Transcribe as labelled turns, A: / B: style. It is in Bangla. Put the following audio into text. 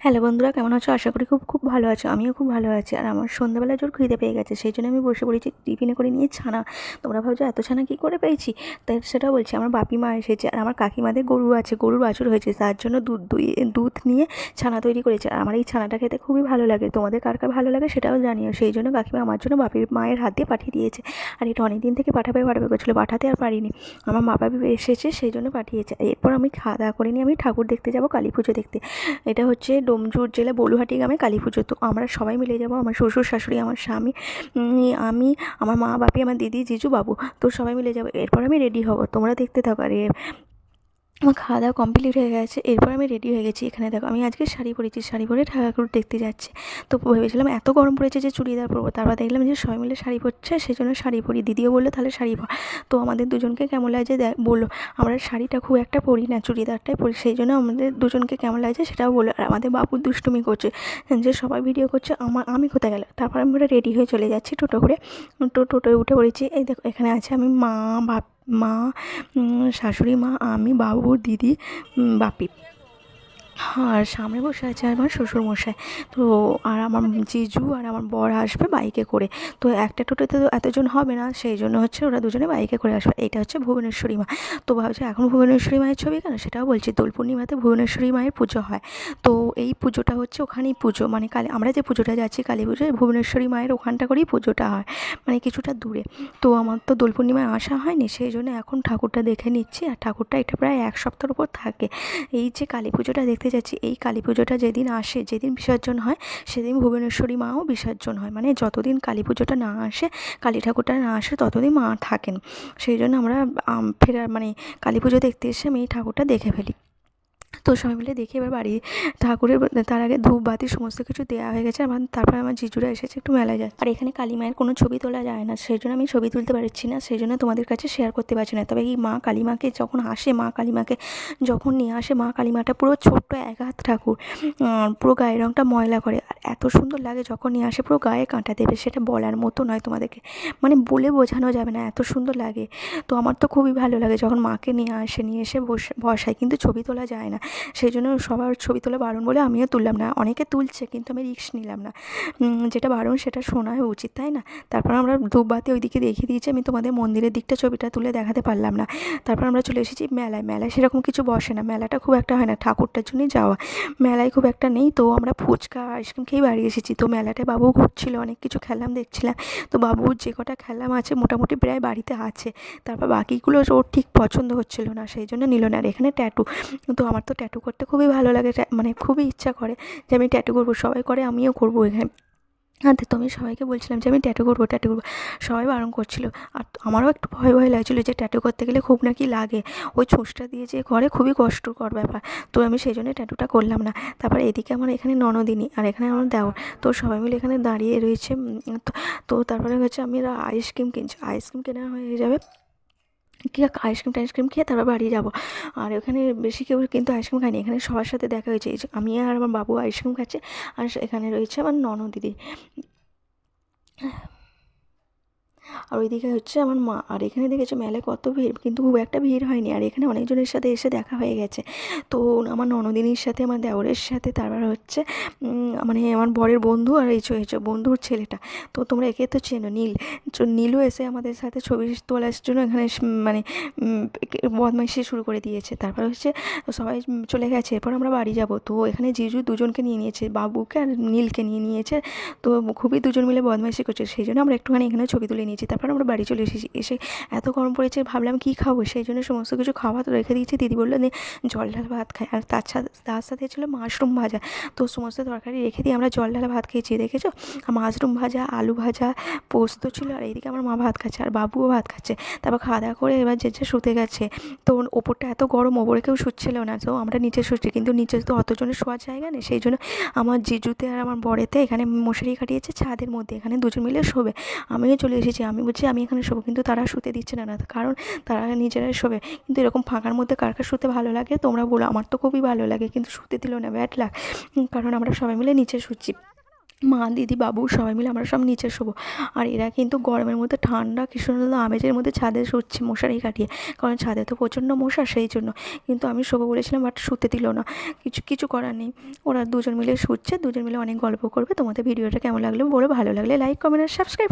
A: হ্যালো বন্ধুরা, কেমন আছো? আশা করি খুব খুব ভালো আছো। আমিও খুব ভালো আছি। আর আমার সন্ধ্যাবেলা জোর খিদে পেয়ে গেছে, সেই জন্য আমি বসে পড়েছি টিফিনে করে নিয়ে ছানা। তোমরা ভাবছ, এত ছানা কী করে পেয়েছি? তাই সেটা বলছি, আমার বাপি মা এসেছে আর আমার কাকিমাদের গরু আছে, গরুর বাছুর হয়েছে, তার জন্য দুধ, দুই, দুধ নিয়ে ছানা তৈরি করেছে। আর আমার এই ছানাটা খেতে খুবই ভালো লাগে। তোমাদের কার কার ভালো লাগে সেটাও জানিও। সেই জন্য কাকিমা আমার জন্য বাপির মায়ের হাত দিয়ে পাঠিয়ে দিয়েছে। আর এটা অনেক দিন থেকে পাঠাবে পাঠাবে করছিল পাঠাতে আর পারিনি। আমার মা বাপি এসেছে, সেই জন্য পাঠিয়েছে। এরপর আমি খাওয়া দাওয়া করে নিয়ে আমি ঠাকুর দেখতে যাব, কালী পুজো দেখতে। এটা হচ্ছে ডোমজুর জেলা বলুহাটি গ্রামে কালী পুজো। তো আমরা সবাই মিলে যাব, আমার শ্বশুর, শাশুড়ি, আমার স্বামী আমি, আমার মা, বাপি, আমার দিদি, জিজু, বাবু। তো সবাই মিলে যাব। এরপর আমি রেডি হব। তোমরা দেখতে থাকো। আর আমার খাওয়া দাওয়া কমপ্লিট হয়ে গেছে। এরপর আমি রেডি হয়ে গেছি এখানে। দেখো, আমি আজকে শাড়ি পরেছি। শাড়ি পরে ঠাকুর দেখতে যাচ্ছি। তো ভেবেছিলাম এত গরম পড়েছে যে চুড়িদার পরবো। তারপর দেখলাম যে সবাই মিলে শাড়ি পরছে সেই জন্য শাড়ি পরি। দিদিও বলল, তাহলে শাড়ি পর। তো আমাদের দুজনকে কেমন লাগছে বলল, আমরা শাড়িটা খুব একটা পরি না, চুড়িদারটাই পরি। সেই জন্য আমাদের দুজনকে কেমন লাগছে সেটাও বলল। আর আমাদের বাবু দুষ্টুমি করছে, যে সবাই ভিডিও করছে, আমার, আমি কোথায় গেলাম? তারপর আমরা রেডি হয়ে চলে যাচ্ছি টোটো করে। তো টোটোয় উঠে পড়েছি। এই দেখো, এখানে আছে আমি মা, বাপ মা শাশুড়ি মা আমি বাবু দিদি বাপি। আর সামনে বসে আছে আমার শ্বশুরমশাই। তো আর আমার জিজু আর আমার বর আসবে বাইকে করে। তো একটা টোটোতে তো এতজন হবে না, সেই জন্য হচ্ছে ওরা দুজনে বাইকে করে আসবে। এটা হচ্ছে ভুবনেশ্বরী মা। তো ভাবছি এখন ভুবনেশ্বরী মায়ের ছবি কেন? সেটাও বলছি দোল পূর্ণিমাতে ভুবনেশ্বরী মায়ের পুজো হয়। তো এই পুজোটা হচ্ছে ওখানেই পুজো মানে কালী, আমরা যে পুজোটা যাচ্ছি কালী পুজোয়, ভুবনেশ্বরী মায়ের ওখানটা করেই পুজোটা হয় মানে কিছুটা দূরে। তো আমার তো দোল পূর্ণিমায় আসা হয়নি, সেই জন্য এখন ঠাকুরটা দেখে নিচ্ছি। আর ঠাকুরটা এটা প্রায় এক সপ্তাহের উপর থাকে। এই যে কালী পুজোটা দেখতে যাচ্ছি, এই কালী পুজোটা যেদিন আসে, যেদিন বিসর্জন হয়, সেদিন ভুবনেশ্বরী মাও বিসর্জন হয়। মানে যতদিন কালী পুজোটা না আসে, কালী ঠাকুরটা না আসে, ততদিন মা থাকেন। সেই জন্য আমরা ফেরার মানে কালী পুজো দেখতে এসে আমি এই ঠাকুরটা দেখে ফেলি। তো সবাই মিলে দেখি এবার বাড়ি, ঠাকুরের তার আগে ধূপ বাতি সমস্ত কিছু দেওয়া হয়ে গেছে। আমার, তারপরে আমার জিজুরা এসেছে একটু মেলায় যায় আর এখানে কালী মায়ের কোনো ছবি তোলা যায় না সেই জন্য আমি ছবি তুলতে পারছি না সেই জন্য তোমাদের কাছে শেয়ার করতে পারছি না। তবে এই মা কালী মাকে যখন আসে, মা কালী মাকে যখন নিয়ে আসে, মা কালী মাটা পুরো ছোট্ট এক হাত ঠাকুর পুরো গায়ের রঙটা ময়লা করে। এত সুন্দর লাগে যখন নিয়ে আসে, পুরো গায়ে কাঁটা দেবে, সেটা বলার মতো নয় তোমাদেরকে। মানে বলে বোঝানো যাবে না, এত সুন্দর লাগে। তো আমার তো খুবই ভালো লাগে যখন মাকে নিয়ে আসে, নিয়ে এসে বসে, বসায়, কিন্তু ছবি তোলা যায় না। সেই জন্য সবার ছবি তোলা বারণ বলে আমিও তুললাম না। অনেকে তুলছে, কিন্তু আমি রিস্ক নিলাম না। যেটা বারণ সেটা শোনা উচিত, তাই না? তারপর আমরা ধূপবাতি ওইদিকে দেখিয়ে দিয়েছি, আমি তোমাদের মন্দিরের দিকটা ছবিটা তুলে দেখাতে পারলাম না। তারপর আমরা চলে এসেছি মেলায়। মেলায় সেরকম কিছু বসে না। মেলাটা খুব একটা হয় না, ঠাকুরটার জন্যই যাওয়া। মেলায় খুব একটা নেই, তো আমরা ফুচকা আইসক্রিম খেয়েই বাড়ি এসেছি। তো মেলাটা বাবু ঘুরছিল, অনেক কিছু খেলাম দেখছিলাম। তো বাবুর যে কটা খেলাম আছে মোটামুটি প্রায় বাড়িতে আছে। তারপর বাকিগুলো ওর ঠিক পছন্দ হচ্ছিল না, সেই জন্য নিল না। আর এখানে ট্যাটু, তো আমার তো ট্যাটু করতে খুবই ভালো লাগে। মানে খুবই ইচ্ছা করে যে আমি ট্যাটু করব, সবাই করে আমিও করব এখানে। আর তো আমি সবাইকে বলছিলাম যে আমি ট্যাটু করব ট্যাটু করব। সবাই বারণ করছিল। আর আমারও একটু ভয় ভয় লাগছিল যে ট্যাটু করতে গেলে খুব নাকি লাগে। ওই ছুঁচটা দিয়ে যে করে খুবই কষ্টকর ব্যাপার। তো আমি সেই জন্য ট্যাটুটা করলাম না। তারপর এদিকে আমার এখানে ননদিনী আর এখানে আমার দেওয়ার তো সবাই মিলে এখানে দাঁড়িয়ে রয়েছে তো- তো তারপরে হচ্ছে আমি আইসক্রিম কিনছি। আইসক্রিম কেনা হয়ে যাবে। কি আইসক্রিম টাইসক্রিম খেয়ে তারপর বাড়ি যাব। আর ওখানে বেশি কেউ কিন্তু আইসক্রিম খায়নি। এখানে সবার সাথে দেখা হয়েছে। আমি আর আমার বাবু আইসক্রিম খাচ্ছে আর এখানে রয়েছে আমার ননদিদি আর ওইদিকে হচ্ছে আমার মা, আর এখানে দেখেছ মেলায় কত ভিড়, কিন্তু খুব একটা ভিড় হয়নি। আর এখানে অনেকজনের সাথে এসে দেখা হয়ে গেছে। তো আমার ননদিনীর সাথে, আমার দেওরের সাথে, তারপর হচ্ছে মানে আমার বরের বন্ধু আর এই এই বন্ধুর ছেলেটা। তো তোমরা একে তো চেনো, নীল। নীলও এসে আমাদের সাথে ছবি তোলার জন্য এখানে মানে বদমাইশি শুরু করে দিয়েছে। তারপর হচ্ছে সবাই চলে গেছে, এরপর আমরা বাড়ি যাব। তো এখানে জিজু দুজনকে নিয়ে নিয়েছে, বাবুকে আর নীলকে নিয়ে নিয়েছে। তো খুবই দুজন মিলে বদমাইশি করছে, সেই জন্য আমরা একটুখানি এখানে ছবি তুলে নিয়েছি। তারপর আমরা বাড়ি চলে এসেছি। এসে এত গরম পড়েছে, ভাবলাম কী খাব? সেই জন্য সমস্ত কিছু খাওয়া তো রেখে দিয়েছি। দিদি বলল জল ঢালা ভাত খাই। আর তার সাথে তার সাথে ছিল মাশরুম ভাজা। তো সমস্ত তরকারি রেখে দিয়ে আমরা জল ঢালা ভাত খেয়েছি, দেখেছ? মাশরুম ভাজা, আলু ভাজা, পোস্ত ছিল, আর এইদিকে আমার মা ভাত খাচ্ছে, আর বাবুও ভাত খাচ্ছে। তারপর খাওয়া দাওয়া করে এবার যে যে শুতে গেছে। তো ওপরটা এত গরম, ওপরে কেউ শুচ্ছিল না। তো আমরা নিচে শুচ্ছি, কিন্তু নিচে তো অতজনের শোয়ার জায়গা নেই। সেই জন্য আমার জিজুতে আর আমার বরেতে এখানে মশারি খাটিয়েছে ছাদের মধ্যে। এখানে দুজন মিলে শোবে। আমিও চলে এসেছি। আমি বলছি, আমি এখানে শোবো। কিন্তু তারা শুতে দিচ্ছে না না, কারণ তারা নিজেরাই শোবে। কিন্তু এরকম ফাঁকার মধ্যে কার কার শুতে ভালো লাগে, তোমরা বলো। আমার তো খুবই ভালো লাগে, কিন্তু শুতে দিল না ব্যাট লাগ কারণ আমরা সবাই মিলে নিচে শুচ্ছি। মা, দিদি, বাবু, সবাই মিলে আমরা সব নিচে শোবো। আর এরা কিন্তু গরমের মধ্যে ঠান্ডা কি সুন্দর আমেজের মধ্যে ছাদে শুচ্ছে, মশারি কাটিয়ে। কারণ ছাদে তো প্রচণ্ড মশা, সেই জন্য। কিন্তু আমি শোবো বলেছিলাম বাট শুতে দিল না। কিছু কিছু করার নেই। ওরা দুজন মিলে শুচ্ছে, দুজন মিলে অনেক গল্প করবে। তোমাদের ভিডিওটা কেমন লাগল বলো, ভালো লাগলে লাইক কমেন্ট আর সাবস্ক্রাইব